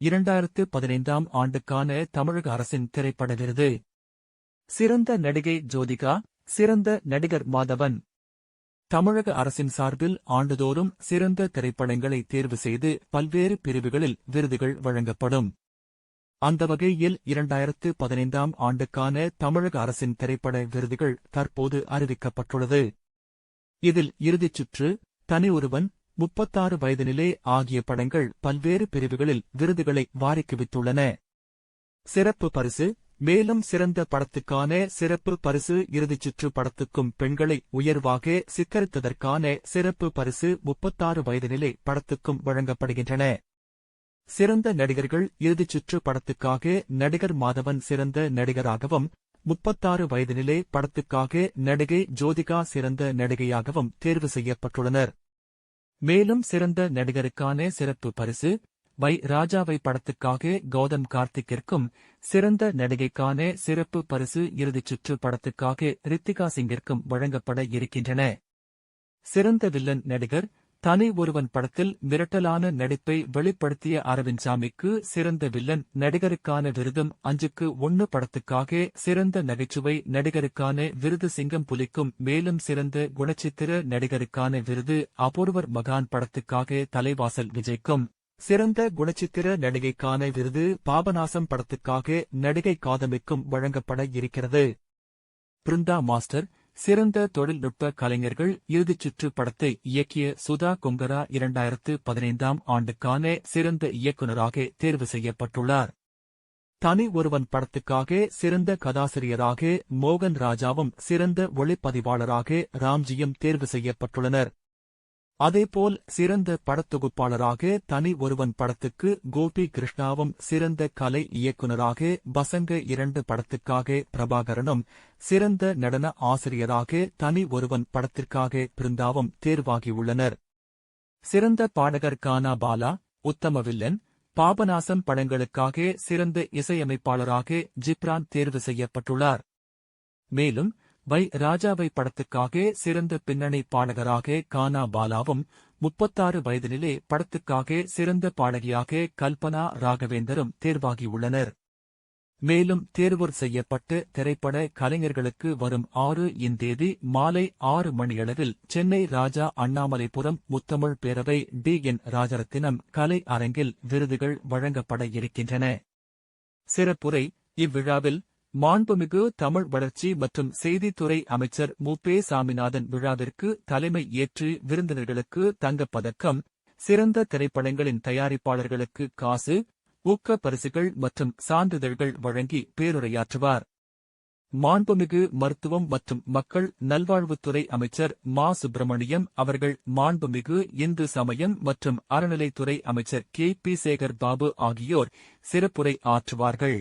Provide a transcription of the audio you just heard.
இரண்டாயிரத்து பதினைந்தாம் ஆண்டுக்கான தமிழக அரசின் திரைப்பட விருது சிறந்த நடிகை ஜோதிகா சிறந்த நடிகர் மாதவன். தமிழக அரசின் சார்பில் ஆண்டுதோறும் சிறந்த திரைப்படங்களை தேர்வு செய்து பல்வேறு பிரிவுகளில் விருதுகள் வழங்கப்படும். அந்த வகையில் இரண்டாயிரத்து பதினைந்தாம் ஆண்டுக்கான தமிழக அரசின் திரைப்பட விருதுகள் தற்போது அறிவிக்கப்பட்டுள்ளது. இதில் இறுதிச் சுற்று தனி ஒருவன் முப்பத்தாறு வயதினிலே ஆகிய படங்கள் பல்வேறு பிரிவுகளில் விருதுகளை வாரிக்குவித்துள்ளன சிறப்பு பரிசு மேலும் சிறந்த படத்துக்கான சிறப்பு பரிசு இறுதிச் சுற்று படத்துக்கும் பெண்களை உயர்வாக சித்தரித்ததற்கான சிறப்பு பரிசு முப்பத்தாறு வயதினிலே படத்துக்கும் வழங்கப்படுகின்றன. சிறந்த நடிகர்கள் இறுதிச் சுற்று படத்துக்காக நடிகர் மாதவன் சிறந்த நடிகராகவும் முப்பத்தாறு வயதினிலே படத்துக்காக நடிகை ஜோதிகா சிறந்த நடிகையாகவும் தேர்வு செய்யப்பட்டுள்ளனர். மேலும் சிறந்த நடிகருக்கான சிறப்பு பரிசு வை ராஜாவை படத்துக்காக கௌதம் கார்த்திக்கிற்கும் சிறந்த நடிகைக்கான சிறப்பு பரிசு இறுதிச் சுற்று படத்துக்காக ரித்திகா சிங்கிற்கும் வழங்கப்பட இருக்கின்றன. சிறந்த வில்லன் நடிகர் தனி ஒருவன் படத்தில் மிரட்டலான நடிப்பை வெளிப்படுத்திய அரவிந்த் சாமிக்கு சிறந்த வில்லன் நடிகருக்கான விருதும் அஞ்சுக்கு ஒன்னு படத்துக்காக சிறந்த நகைச்சுவை நடிகருக்கான விருது சிங்கம் புலிக்கும் மேலும் சிறந்த குணச்சித்திர நடிகருக்கான விருது அபூர்வர் மகான் படத்துக்காக தலைவாசல் விஜய்க்கும். சிறந்த குணச்சித்திர நடிகைக்கான விருது பாபநாசம் படத்துக்காக நடிகை காதமிக்கும் வழங்கப்பட இருக்கிறது. பிருந்தா மாஸ்டர் சிறந்த தொழில்நுட்ப கலைஞர்கள் இறுதிச் சுற்று படத்தை இயக்கிய சுதா கொங்கரா இரண்டாயிரத்து பதினைந்தாம் ஆண்டுக்கான சிறந்த இயக்குநராக தேர்வு செய்யப்பட்டுள்ளார். தனி ஒருவன் படத்துக்காக சிறந்த கதாசிரியராக மோகன் ராஜாவும் சிறந்த ஒளிப்பதிவாளராக ராம்ஜியும் தேர்வு செய்யப்பட்டுள்ளனர். அதேபோல் சிறந்த படத்தொகுப்பாளராக தனி ஒருவன் படத்துக்கு கோபி கிருஷ்ணாவும் சிறந்த கலை இயக்குநராக பசங்க இரண்டு படத்துக்காக பிரபாகரனும் சிறந்த நடன ஆசிரியராக தனி ஒருவன் படத்திற்காக பிருந்தாவும் தேர்வாகியுள்ளனர். சிறந்த பாடகர் கானா பாலா உத்தம வில்லன் பாபநாசம் படங்களுக்காக சிறந்த இசையமைப்பாளராக ஜிப்ரான் தேர்வு செய்யப்பட்டுள்ளார். மேலும் வை ராஜாவை படத்துக்காக சிறந்த பின்னணி பாடகராக கானா பாலாவும் முப்பத்தாறு வயதினிலே படத்துக்காக சிறந்த பாடகியாக கல்பனா ராகவேந்தரும் தேர்வாகியுள்ளனர். மேலும் தேர்வோர் செய்யப்பட்டு திரைப்பட கலைஞர்களுக்கு வரும் ஆறு இந்தேதி மாலை ஆறு மணியளவில் சென்னை ராஜா அண்ணாமலைபுரம் முத்தமிழ் பேரவை டி என் ராஜரத்தினம் கலை அரங்கில் விருதுகள் வழங்கப்பட இருக்கின்றன. சிறப்புரை இவ்விழாவில் மாண்புமிகு தமிழ் வளர்ச்சி மற்றும் செய்தித்துறை அமைச்சர் மு. பே. சாமிநாதன் விழாவிற்கு தலைமை ஏற்று விருந்தினர்களுக்கு தங்கப்பதக்கம் சிறந்த திரைப்படங்களின் தயாரிப்பாளர்களுக்கு காசு ஊக்க பரிசுகள் மற்றும் சான்றிதழ்கள் வழங்கி பேருரையாற்றுவார். மாண்புமிகு மருத்துவம் மற்றும் மக்கள் நல்வாழ்வுத்துறை அமைச்சர் மா. சுப்பிரமணியம் அவர்கள் மாண்புமிகு இந்து சமயம் மற்றும் அறநிலைத்துறை அமைச்சர் கே. பி. சேகர் பாபு ஆகியோர் சிறப்புரை ஆற்றுவார்கள்.